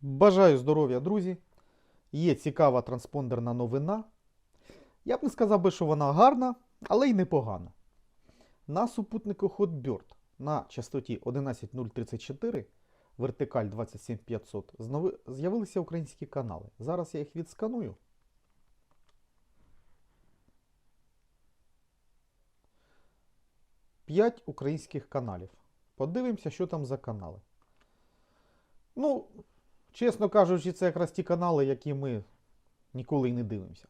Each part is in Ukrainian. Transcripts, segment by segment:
Бажаю здоров'я, друзі. Є цікава транспондерна новина. Я б не сказав би, що вона гарна, але й непогана. На супутнику Hotbird на частоті 11034, вертикаль 27500, знови- з'явилися українські канали. Зараз я їх відсканую. П'ять українських каналів. Подивимося, що там за канали. Ну, чесно кажучи, це якраз ті канали, які ми ніколи й не дивимося.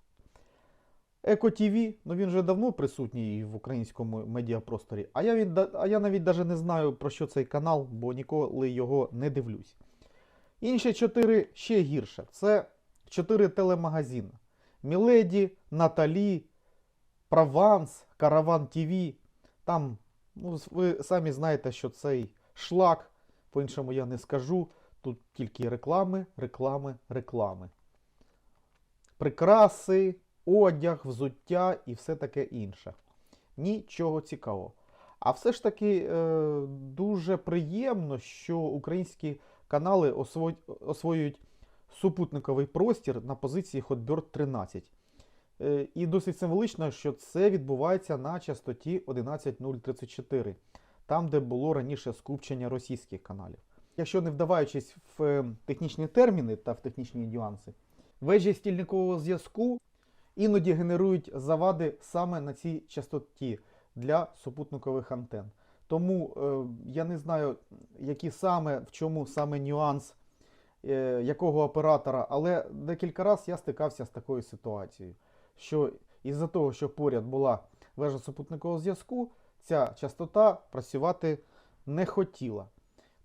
Еко ТВ, ну він вже давно присутній в українському медіапросторі. А я, від, а я навіть даже не знаю про що цей канал, бо ніколи його не дивлюсь. Інші чотири ще гірше. Це чотири телемагазини: Міледі, Наталі, Прованс, Караван ТВ. Там, ну, ви самі знаєте, що цей шлак, по-іншому я не скажу. Тут тільки реклами, реклами, реклами. Прикраси, одяг, взуття і все таке інше. Нічого цікавого. А все ж таки е, дуже приємно, що українські канали осво... освоюють супутниковий простір на позиції Hotbird 13. Е, і досить символічно, що це відбувається на частоті 11034, там, де було раніше скупчення російських каналів. Якщо не вдаваючись в е, технічні терміни та в технічні нюанси, вежі стільникового зв'язку іноді генерують завади саме на цій частоті для супутникових антен. Тому е, я не знаю, які саме, в чому саме нюанс е, якого оператора, але декілька разів я стикався з такою ситуацією, що із-за того, що поряд була вежа супутникового зв'язку, ця частота працювати не хотіла.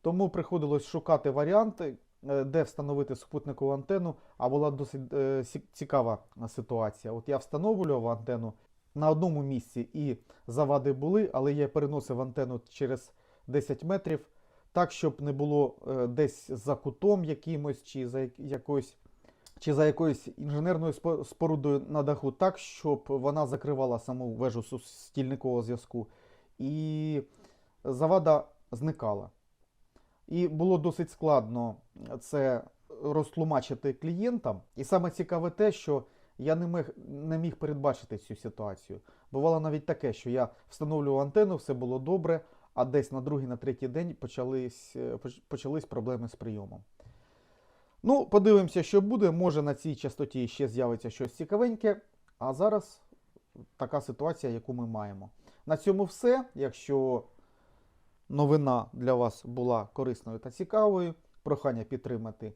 Тому приходилось шукати варіанти, е, де встановити супутникову антенну, а була досить е, цікава ситуація. От я встановлював антенну на одному місці і завади були, але я переносив антенну через 10 метрів, так, щоб не було е, десь за кутом якимось чи за якоюсь. Чи за якоюсь інженерною спорудою на даху, так, щоб вона закривала саму вежу стільникового зв'язку, і завада зникала. І було досить складно це розтлумачити клієнтам. І саме цікаве те, що я не міг, не міг передбачити цю ситуацію. Бувало навіть таке, що я встановлював антенну, все було добре, а десь на другий, на третій день почались, е, почались проблеми з прийомом. Ну, подивимося, що буде. Може на цій частоті ще з'явиться щось цікавеньке. А зараз така ситуація, яку ми маємо. На цьому все. Якщо новина для вас була корисною та цікавою, прохання підтримати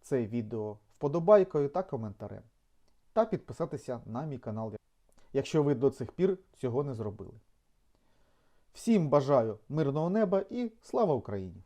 це відео вподобайкою та коментарем. Та підписатися на мій канал, якщо ви до цих пір цього не зробили. Всім бажаю мирного неба і слава Україні!